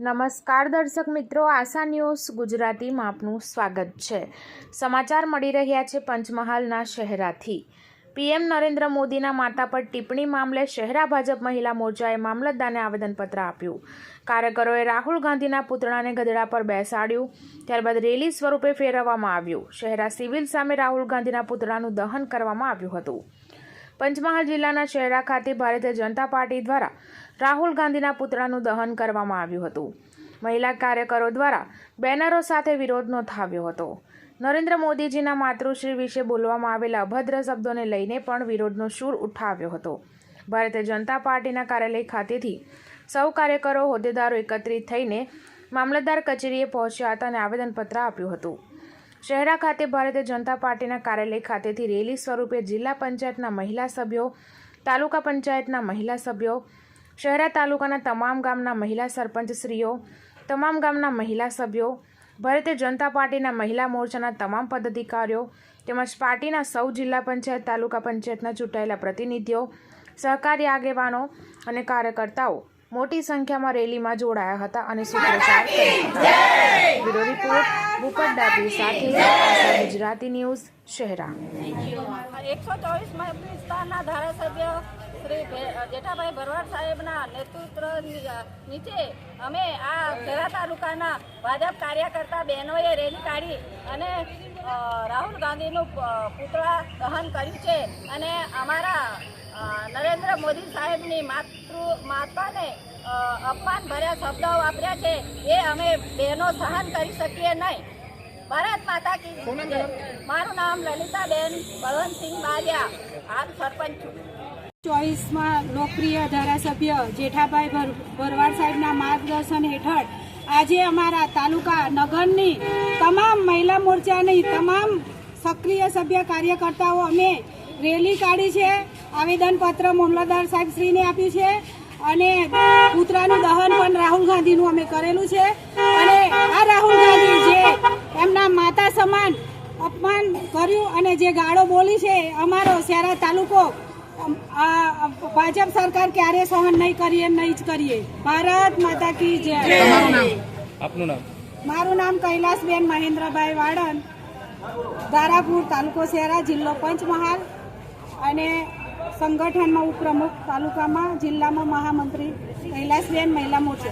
નમસ્કાર દર્શક મિત્રો, આશા ન્યૂઝ ગુજરાતીમાં આપનું સ્વાગત છે. સમાચાર મળી રહ્યા છે પંચમહાલના શહેરાથી. પીએમ નરેન્દ્ર મોદીના માતા પર ટિપ્પણી મામલે શહેરા ભાજપ મહિલા મોરચાએ મામલતદારને આવેદનપત્ર આપ્યું. કાર્યકરોએ રાહુલ ગાંધીના પુતળાને ગધેડા પર બેસાડ્યું, ત્યારબાદ રેલી સ્વરૂપે ફેરવવામાં આવ્યું. શહેરા સિવિલ સામે રાહુલ ગાંધીના પુતળાનું દહન કરવામાં આવ્યું હતું. પંચમહાલ જિલ્લાના શહેરા ખાતે ભારતીય જનતા પાર્ટી દ્વારા રાહુલ ગાંધીના પુતળાનું દહન કરવામાં આવ્યું હતું. મહિલા કાર્યકરો દ્વારા બેનરો સાથે વિરોધ નોંધાવ્યો હતો. નરેન્દ્ર મોદીજીના માતૃશ્રી વિશે બોલવામાં આવેલા અભદ્ર શબ્દોને લઈને પણ વિરોધનો સૂર ઉઠાવ્યો હતો. ભારતીય જનતા પાર્ટીના કાર્યાલય ખાતેથી સૌ કાર્યકરો હોદ્દેદારો એકત્રિત થઈને મામલતદાર કચેરીએ પહોંચ્યા હતા અને આવેદનપત્ર આપ્યું હતું. શહેરા ખાતે ભારતીય જનતા પાર્ટીના કાર્યાલય ખાતેથી રેલી સ્વરૂપે જિલ્લા પંચાયતના મહિલા સભ્યો, તાલુકા પંચાયતના મહિલા સભ્યો, શહેરા તાલુકાના તમામ ગામના મહિલા સરપંચશ્રીઓ, તમામ ગામના મહિલા સભ્યો, ભારતીય જનતા પાર્ટીના મહિલા મોરચાના તમામ પદાધિકારીઓ તેમજ પાર્ટીના સૌ જિલ્લા પંચાયત, તાલુકા પંચાયતના ચૂંટાયેલા પ્રતિનિધિઓ, સહકારી આગેવાનો અને કાર્યકર્તાઓ મોટી સંખ્યામાં રેલીમાં જોડાયા હતા અને બ્યુરો રિપોર્ટ ભૂપત ડાબી સાથે ગુજરાતી ન્યૂઝ શહેરા. એકસો ચોવીસ વિસ્તારના ધારાસભ્ય શ્રી જેઠાભાઈ ભરવાડ સાહેબના નેતૃત્વ નીચે અમે આ ખેડા તાલુકાના ભાજપ કાર્યકર્તા બહેનોએ રેલી કાઢી અને રાહુલ ગાંધીનું પુતળા દહન કર્યું છે. અને અમારા નરેન્દ્ર મોદી સાહેબની માતૃ માતાને અપમાન ભર્યા શબ્દો વાપર્યા છે એ અમે બહેનો સહન કરી શકીએ નહીં. ભારત માતા કી મારું નામ લલિતાબેન બળવંતસિંહ બારિયા. હાલ સરપંચ છું. ચોવીસમાં લોકપ્રિય ધારાસભ્ય જેઠાભાઈ ભરવાડ સાહેબના માર્ગદર્શન હેઠળ આજે અમારા તાલુકા નગરની તમામ મહિલા મોરચાની તમામ સક્રિય સભ્ય કાર્યકર્તાઓ અમે રેલી કાઢી છે. આવેદનપત્ર મામલતદાર સાહેબશ્રીને આપ્યું છે અને કૂતરાનું દહન પણ રાહુલ ગાંધીનું અમે કરેલું છે. અને આ રાહુલ ગાંધી જે એમના માતા સમાન અપમાન કર્યું અને જે ગાળો બોલી છે અમારો શહેરા તાલુકો ભાજપ સરકાર ક્યારે સહન નહીં કરીએ નહીં જ કરીએ. ભારત માતા કી જય. આપનું નામ? મારું નામ કૈલાસબેન મહેન્દ્રભાઈ વાડન ધારાપુર તાલુકો શહેરા જિલ્લો પંચમહાલ. અને સંગઠનમાં ઉપપ્રમુખ તાલુકામાં જિલ્લામાં મહામંત્રી કૈલાસબેન મહિલા મોરચા